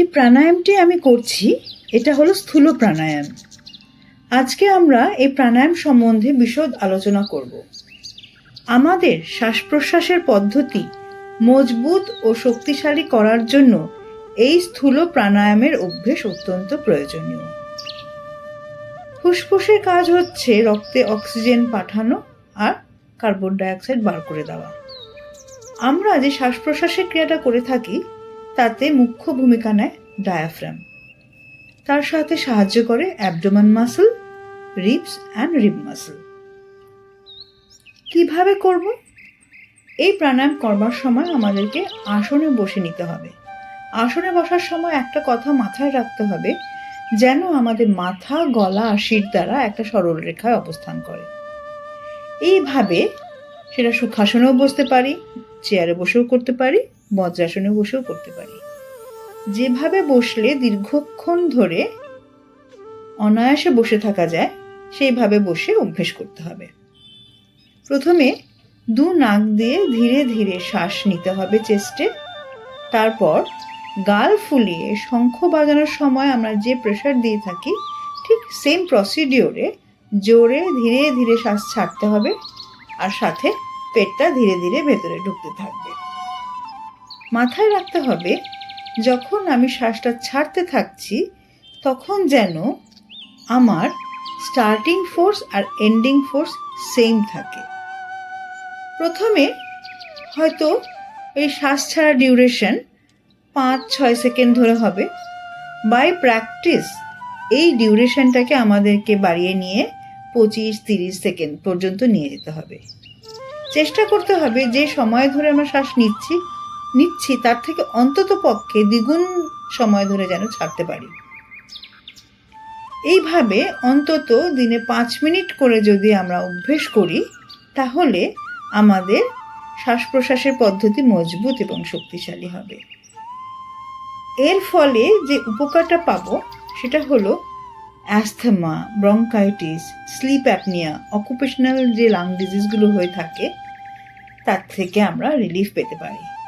যে প্রাণায়ামটি আমি করছি, এটা হলো স্থূল প্রাণায়াম। আজকে আমরা এই প্রাণায়াম সম্বন্ধে বিশদ আলোচনা করব। আমাদের শ্বাস প্রশ্বাসের পদ্ধতি মজবুত ও শক্তিশালী করার জন্য এই স্থূল প্রাণায়ামের অভ্যেস অত্যন্ত প্রয়োজনীয়। ফুসফুসের কাজ হচ্ছে রক্তে অক্সিজেন পাঠানো আর কার্বন ডাইঅক্সাইড বার করে দেওয়া। আমরা যে শ্বাস প্রশ্বাসের ক্রিয়াটা করে থাকি তাতে মুখ্য ভূমিকা নেয় ডায়াফ্রাম তার সাথে সাহায্য করে abdomen muscle ribs and rib muscle কীভাবে করব? এই প্রাণায়াম করবার সময় আমাদেরকে আসনে বসে নিতে হবে। আসনে বসার সময় একটা কথা মাথায় রাখতে হবে, যেন আমাদের মাথা, গলা আর শির দ্বারা একটা সরল রেখায় অবস্থান করে। এইভাবে সেটা সুখাসনেও বসতে পারি চেয়ারে বসেও করতে পারি বজ্রাসনে বসেও করতে পারি। যেভাবে বসলে দীর্ঘক্ষণ ধরে অনায়াসে বসে থাকা যায়, সেইভাবে বসে অভ্যেস করতে হবে। প্রথমে দু নাক দিয়ে ধীরে ধীরে শ্বাস নিতে হবে চেস্টে। তারপর গাল ফুলিয়ে শঙ্খ বাজানোর সময় আমরা যে প্রেশার দিয়ে থাকি, ঠিক সেম প্রসিডিওরে জোরে ধীরে ধীরে শ্বাস ছাড়তে হবে। আর সাথে পেটটা ধীরে ধীরে ভেতরে ঢুকতে থাকবে। মাথায় রাখতে হবে, যখন আমি শ্বাসটা ছাড়তে থাকছি, তখন যেন আমার স্টার্টিং ফোর্স আর এন্ডিং ফোর্স সেম থাকে। প্রথমে হয়তো এই শ্বাস ছাড়া ডিউরেশন পাঁচ ছয় সেকেন্ড ধরে হবে। বাই প্র্যাকটিস এই ডিউরেশনটাকে আমাদেরকে বাড়িয়ে নিয়ে পঁচিশ তিরিশ সেকেন্ড পর্যন্ত নিয়ে যেতে হবে। চেষ্টা করতে হবে যে সময় ধরে আমরা শ্বাস নিচ্ছি নিচ্ছি, তার থেকে অন্তত পক্ষে দ্বিগুণ সময় ধরে যেন ছাড়তে পারি। এইভাবে অন্তত দিনে পাঁচ মিনিট করে যদি আমরা অভ্যেস করি, তাহলে আমাদের শ্বাস প্রশ্বাসের পদ্ধতি মজবুত এবং শক্তিশালী হবে। এর ফলে যে উপকারটা পাবো, সেটা হলো asthma, bronchitis, sleep apnoea, occupational যে লাং ডিজিজগুলো হয়ে থাকে, তার থেকে আমরা রিলিফ পেতে পারি।